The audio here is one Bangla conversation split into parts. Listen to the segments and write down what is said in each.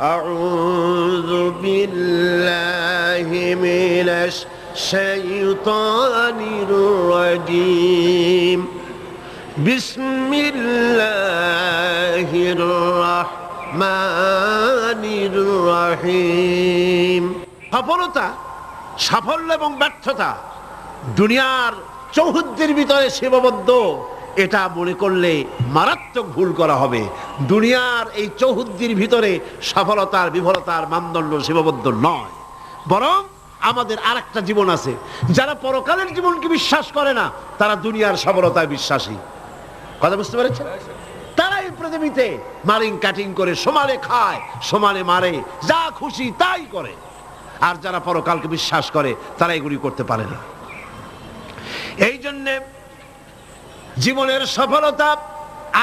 أعوذ بالله من الشيطان الرجيم بسم الله الرحمن الرحيم সফলতা সাফল্য এবং ব্যর্থতা দুনিয়ার চৌহদ্দির ভিতরে সীমাবদ্ধ এটা মনে করলে মারাত্মক ভুল করা হবে। দুনিয়ার এই চৌহদ্দির ভিতরে সফলতার, বিফলতার মানদণ্ড সীমাবদ্ধ নয়। বরং আমাদের আর জীবন আছে। যারা পরকালের জীবনকে বিশ্বাস করে না, তারা দুনিয়ার সফলতায় বিশ্বাসী। কথা বুঝতে পেরেছেন? তারা এই পৃথিবীতে মারিং কাটিং করে সমানে খায় সমানে মারে, যা খুশি তাই করে। আর যারা পরকালকে বিশ্বাস করে, তারা এগুলি করতে পারে না। এই জন্যে জীবনের সফলতা,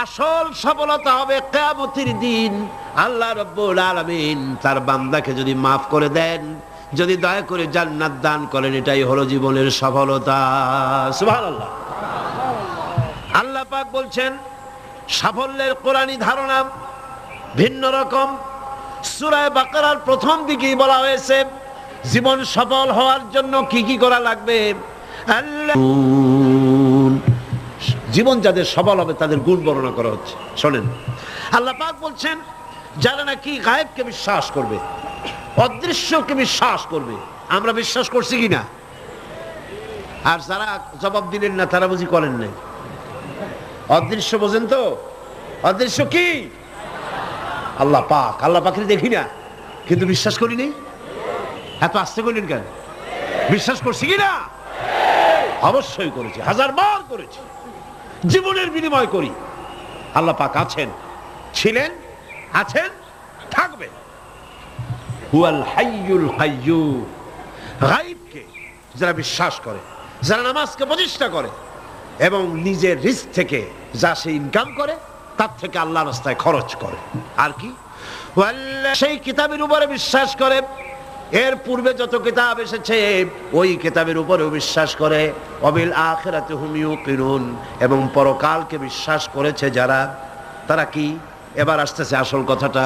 আসল সফলতা হবে কেয়ামতির দিন। আল্লাহ রব্বুল আলামিন তার বান্দাকে যদি মাফ করে দেন, যদি দয়া করে জান্নাত দান করেন, এটাই হলো জীবনের সফলতা। সুবহানাল্লাহ। আল্লাহ পাক বলছেন, সাফল্যের কোরআনী ধারণা ভিন্ন রকম। সুরায় বাকারার প্রথম দিকেই বলা হয়েছে, জীবন সফল হওয়ার জন্য কি কি করা লাগবে? আল্লাহ জীবন যাদের সফল হবে, তাদের গুণ বর্ণনা করা হচ্ছে। শোনেন। আল্লাহ পাক বলছেন, যারা নাকি গায়েবকে বিশ্বাস করবে, অদৃশ্যকে বিশ্বাস করবে, আমরা বিশ্বাস করছি কি না আর যারা জবাব দিলেন না, তারা বুঝি করেন নাই। অদৃশ্য বোঝেন তো? অদৃশ্য কি? আল্লাহ পাক, আল্লাহ পাখির দেখি না। কিন্তু বিশ্বাস করি নেই এত আসতে করলেন কেন? বিশ্বাস করছি কি না অবশ্যই করেছি হাজার বার করেছি। জীবনের বিনিময় করি। আল্লাহ পাক আছেন, ছিলেন, আছেন, থাকবেন। হুয়াল হাইয়ুল যারা বিশ্বাস করে, যারা নামাজকে প্রতিষ্ঠা করে এবং নিজের রিস্ক থেকে যা সে ইনকাম করে, তার থেকে আল্লাহ রাস্তায় খরচ করে। আর কি? সেই কিতাবের উপরে বিশ্বাস করে এর পূর্বে যত কিতাব এসেছে, ওই কিতাবের উপরেও বিশ্বাস করে, অবিল আখেরাতে হুমিও কিরুন এবং পরকালকে বিশ্বাস করেছে যারা। তারা কি? এবার আসতেছে আসল কথাটা।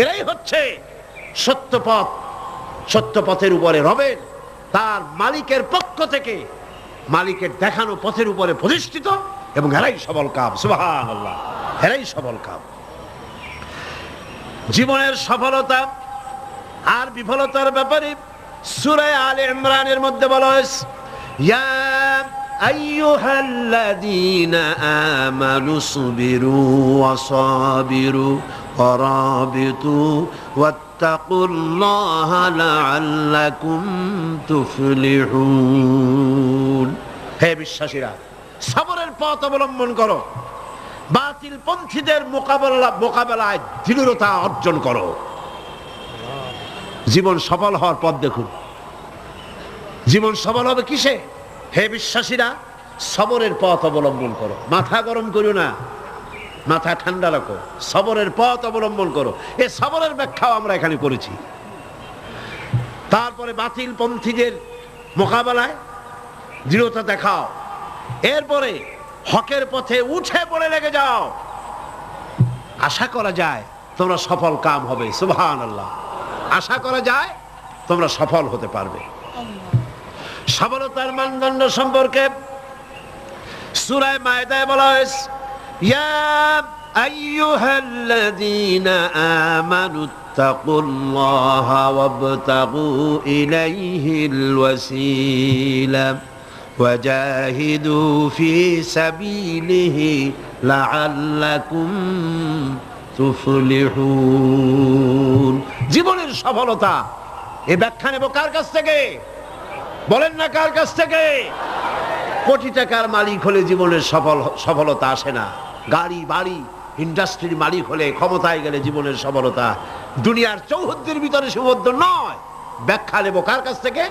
এরাই হচ্ছে সত্য পথ সত্য পথের উপরে রবেন তার মালিকের পক্ষ থেকে মালিকের দেখানো পথের উপরে প্রতিষ্ঠিত এবং এরাই সবল কাম। সুবহান আল্লাহ এরাই সবল কাম। জীবনের সফলতা আর বিফলতার ব্যাপারে সুরায় আল ইমরানের মধ্যে বলা হয়েছে, ইয়া আইয়ুহাল্লাযীনা আমানু সুবিরু হে বিশ্বাসীরা, সবরের পথ অবলম্বন করো। বাতিল পন্থীদের মোকাবেলা মোকাবেলায় দৃঢ়তা অর্জন করো। জীবন সফল হওয়ার পথ দেখুন। জীবন সফল হবে কিসে? হে বিশ্বাসীরা, সবরের পথ অবলম্বন করো। মাথা গরম করো না। মাথা ঠান্ডা রাখো। সবরের পথ অবলম্বন করো। এ সবরের ব্যাখ্যাও আমরা এখানে করেছি। তারপরে বাতিল পন্থীদের মোকাবেলায় দৃঢ়তা দেখাও। এরপরে হকের পথে উঠে পড়ে লেগে যাও। আশা করা যায় তোমরা সফল কাম হবে সুবহান আল্লাহ আশা করা যায় তোমরা সফল হতে পারবে। সফলতার মানদণ্ড সম্পর্কে সুরায় মায়দায় বলা হয়েছে, ইয়া আইয়ুহাল্লাযীনা আমানু তাকুল্লাহা ওয়াবতাগু ইলাইহিল ওয়াসিলা। وجاهدوا في سبيله لعلكم তুফলিহুন জীবনের সফলতা এ ব্যাখ্যা নেব কার কাছ থেকে বলেন না কার কাছ থেকে কোটি টাকার মালিক হলে জীবনের সফল সফলতা আসে না গাড়ি বাড়ি ইন্ডাস্ট্রির মালিক হলে ক্ষমতায় গেলে জীবনের সফলতা দুনিয়ার চৌহদ্দির ভিতরে সুবদ্ধ নয় ব্যাখ্যা নেব কার কাছ থেকে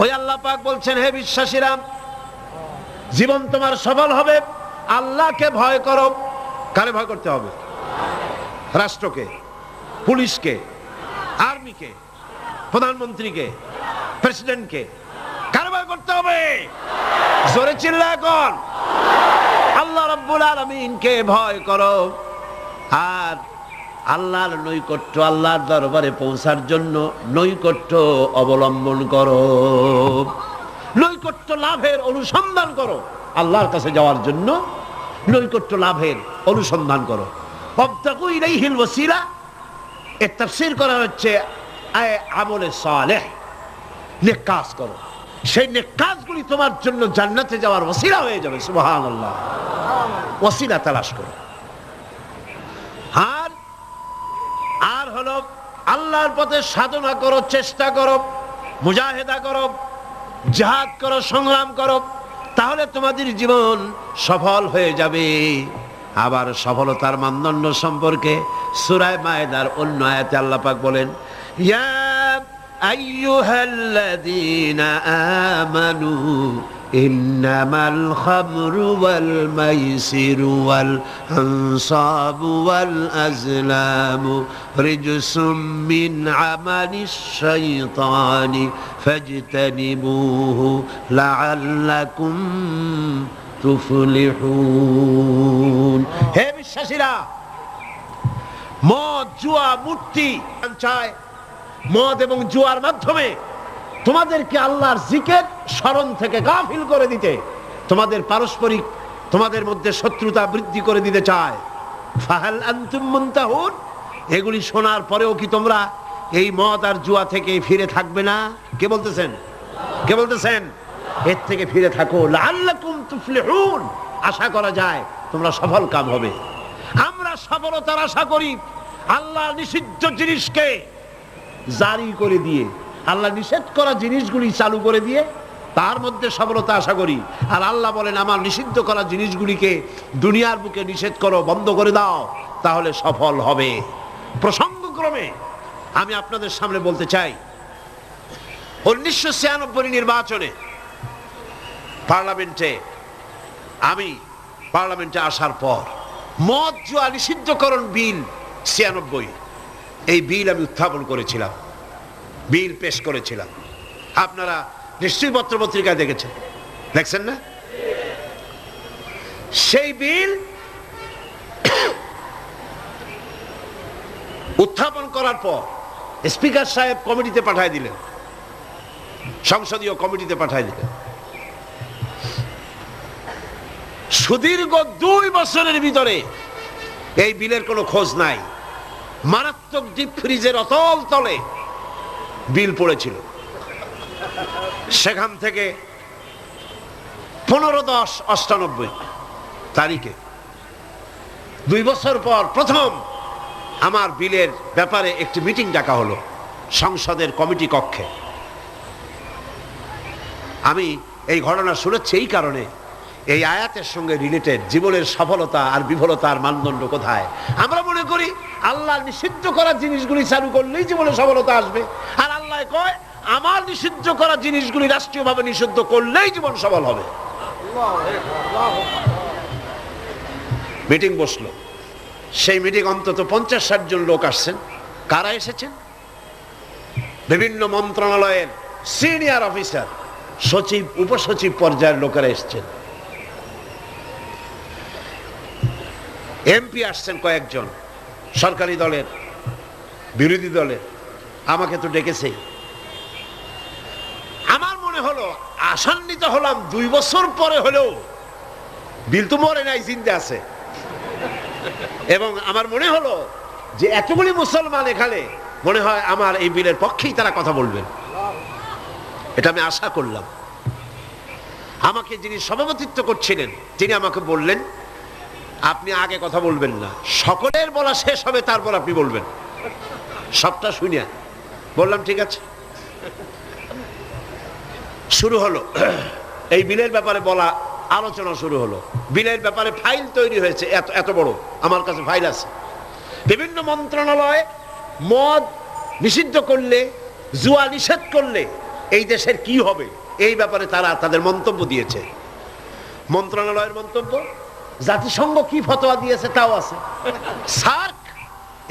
ওই আল্লাহ পাক বলছেন, হে বিশ্বাসীরা, জীবন তোমার সফল হবে। আল্লাহকে ভয় করো। কারে ভয় করতে হবে? রাষ্ট্রকে, পুলিশকে, আর্মিকে, প্রধানমন্ত্রীকে, প্রেসিডেন্টকে। কার ভয় করতে হবে? জোরে চিল্লা এখন। আল্লাহ রব্বুল আলমিনকে ভয় করো। আর আল্লাহর নৈকট্য আল্লাহর দরবারে পৌঁছার জন্য নৈকট্য অবলম্বন করো। নৈকট্য লাভের অনুসন্ধান করো। আল্লাহর কাছে যাওয়ার জন্য নৈকট্য লাভের অনুসন্ধান করো। অবতাকু ইলাইহিল ওসিলা এর তাফসীর করা হচ্ছে, আয় আমলে সালেহ। নেক করো। সেই নেক কাজগুলি তোমার জন্য জান্নাতে যাওয়ার ওসিলা হয়ে যাবে। সুবহানাল্লাহ। ওসিলা তালাশ করো আর আর হলো আল্লাহর পথে সাধনা করো, চেষ্টা করো, মুজাহেদা করো, জাহাদ করো, সংগ্রাম করো, তাহলে তোমাদের জীবন সফল হয়ে যাবে। আবার সফলতার মানদণ্ড সম্পর্কে সুরায় মায়েদার অন্য আয়াতে আল্লাহ পাক বলেন, ইয়া আইয়ুহাল্লাযীনা আমানু إنما الخمر والميسر والأنصاب والأزلام رجس من عمل الشيطان فاجتنبوه لعلكم تفلحون হে বিশ্বাসীরা মদ জুয়া মূর্তি চায় মদ এবং জুয়ার মাধ্যমে তোমাদেরকে আল্লাহর জিকের স্মরণ থেকে গাফিল করে দিতে, তোমাদের পারস্পরিক, তোমাদের মধ্যে শত্রুতা বৃদ্ধি করে দিতে চায়। এগুলি শোনার পরেও কি তোমরা এই মদ আর জুয়া থেকে ফিরে থাকবে না? কে বলতেছেন? কে বলতেছেন? এর থেকে ফিরে থাকো। তুফলিহুন। আশা করা যায় তোমরা সফল কাম হবে। আমরা সফলতার আশা করি আল্লাহ নিষিদ্ধ জিনিসকে জারি করে দিয়ে আল্লাহ নিষেধ করা জিনিসগুলি চালু করে দিয়ে তার মধ্যে সফলতা আশা করি। আর আল্লাহ বলেন, আমার নিষিদ্ধ করা জিনিসগুলিকে দুনিয়ার বুকে নিষেধ করো, বন্ধ করে দাও, তাহলে সফল হবে। প্রসঙ্গক্রমে আমি আপনাদের সামনে বলতে চাই, উনিশশো ছিয়ানব্বই নির্বাচনে পার্লামেন্টে আমি পার্লামেন্টে আসার পর মদ জুয়া নিষিদ্ধকরণ বিল ছিয়ানব্বই, এই বিল আমি উত্থাপন করেছিলাম। বিল পেশ করেছিলাম। আপনারা নিশ্চয়ই পত্র পত্রিকায় দেখেছেন। দেখছেন না? সেই বিল উত্থাপন করার পর স্পিকার সাহেব কমিটিতে পাঠায় দিলেন। সংসদীয় কমিটিতে পাঠায় দিলেন। সুদীর্ঘ দুই বছরের ভিতরে এই বিলের কোনো খোঁজ নাই। মারাত্মক ডিপ ফ্রিজের অতল তলে বিল পড়েছিল। সেখান থেকে পনেরো দশ অষ্টানব্বই তারিখে দুই বছর পর প্রথম আমার বিলের ব্যাপারে একটি মিটিং ডাকা হলো সংসদের কমিটি কক্ষে। আমি এই ঘটনা শুনেছি এই কারণে এই আয়াতের সঙ্গে রিলেটেড জীবনের সফলতা আর বিফলতার মানদণ্ড কোথায়? আমরা করি, আল্লাহ নিষিদ্ধ করা জিনিসগুলি চালু করলেই জীবনে সফলতা আসবে। আর আল্লাহ কয়, আমার নিষিদ্ধ করা জিনিসগুলি রাষ্ট্রীয়ভাবে নিষিদ্ধ করলেই জীবন সফল হবে। মিটিং বসল। সেই মিটিং অন্তত পঞ্চাশ ষাট জন লোক আসছেন। কারা এসেছেন? বিভিন্ন মন্ত্রণালয়ের সিনিয়র অফিসার, সচিব, উপসচিব পর্যায়ের লোকেরা এসছেন। এমপি আসছেন কয়েকজন। সরকারি দলের, বিরোধী দলের, আমাকে তো ডেকেছে। আমার মনে হলো, আসান্বিত হলাম দুই বছর পরে হলেও বিল তো মরে নাই চিন্তা আছে। এবং আমার মনে হলো যে এতগুলি মুসলমান এখানে, মনে হয় আমার এই বিলের পক্ষেই তারা কথা বলবেন। এটা আমি আশা করলাম। আমাকে যিনি সভাপতিত্ব করছিলেন, তিনি আমাকে বললেন আপনি আগে কথা বলবেন না। সকলের বলা শেষ হবে, তারপর আপনি বলবেন। সবটা শুনিয়া বললাম, ঠিক আছে। শুরু হলো। এই বিলের ব্যাপারে বলা, আলোচনা শুরু হলো। বিলের ব্যাপারে ফাইল তৈরি হয়েছে, এত এত বড়। আমার কাছে ফাইল আছে। বিভিন্ন মন্ত্রণালয় মদ নিষিদ্ধ করলে, জুয়া নিষেধ করলে এই দেশের কি হবে? এই ব্যাপারে তারা তাদের মন্তব্য দিয়েছে। মন্ত্রণালয়ের মন্তব্য জাতিসংঘ কি ফতোয়া দিয়েছে, তাও আছে। সার্ক,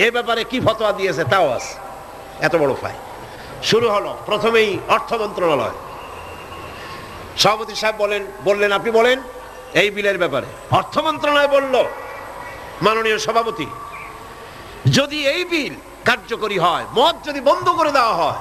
এ ব্যাপারে কি ফতোয়া দিয়েছে, তাও আছে। এত বড় ফাইল। শুরু হলো, প্রথমেই অর্থ মন্ত্রণালয়। সভাপতি সাহেব বলেন, বললেন, আপনি বলেন, এই বিলের ব্যাপারে। অর্থ মন্ত্রণালয় বলল, মাননীয় সভাপতি, যদি এই বিল কার্যকরী হয়, মদ যদি বন্ধ করে দেওয়া হয়